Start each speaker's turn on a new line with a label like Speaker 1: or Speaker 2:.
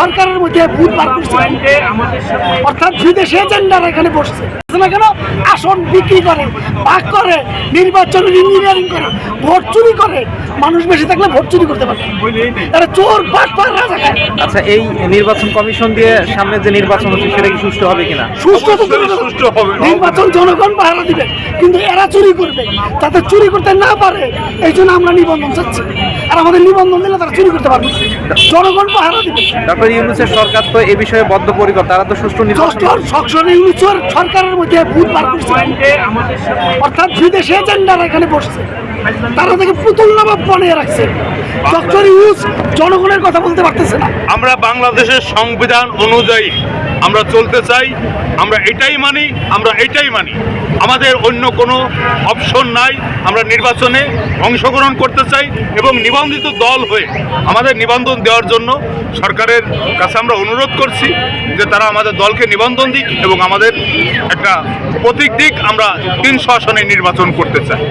Speaker 1: সরকারের মধ্যে ভূত বার করছে। অর্থাৎ বিদেশি এজেন্ডার এখানে বসছে না কেন? আসন বিক্রি করে ভাগ করে নির্বাচনের ইঞ্জিনিয়ারিং করে ভোট চুরি করে। মানুষ বেশি থাকলে ভোট চুরি করতে পারে তারা চোর
Speaker 2: আচ্ছা এই নির্বাচন কমিশন দিয়ে সামনে যে নির্বাচন হচ্ছে সেটা কি সুষ্ঠু হবে কিনা?
Speaker 1: সুষ্ঠু তো।
Speaker 3: সুষ্ঠু হবে।
Speaker 1: নির্বাচন জনগণ পাহারা দিবে কিন্তু এরা চুরি করবে। যাতে চুরি করতে না পারে এই জন্য আমরা নিবন্ধন চাচ্ছি। আর আমাদের নিবন্ধন দিলে তারা চুরি করতে পারবে না। জনগণ পাহারা দিবে
Speaker 2: ডক্টর ইউনুসের সরকার তো এ বিষয়ে বদ্ধপরিকর তারা তো সুষ্ঠু নির্বাচন
Speaker 1: ইউনুসের সরকারের মধ্যে ভূত বার করছে। অর্থাৎ বিদেশি এজেন্ডার এখানে বসছে। তারা থেকে পুতুল নবাব বানিয়ে রাখছে। ডক্টর ইউনুস জনগণের কথা বলতে পারতেছে না।
Speaker 3: আমরা বাংলাদেশের সংবিধান অনুযায়ী আমরা চলতে চাই, আমরা এটাই মানি, আমরা এটাই মানি। আমাদের অন্য কোনো অপশন নাই, আমরা নির্বাচনে অংশগ্রহণ করতে চাই এবং নিবন্ধিত দল হয়ে আমাদের নিবন্ধন দেওয়ার জন্য সরকারের কাছে আমরা অনুরোধ করছি যে তারা আমাদের দলকে নিবন্ধন দিক এবং আমাদের একটা প্রতীক দিক আমরা তিনশো আসনে নির্বাচন করতে চাই।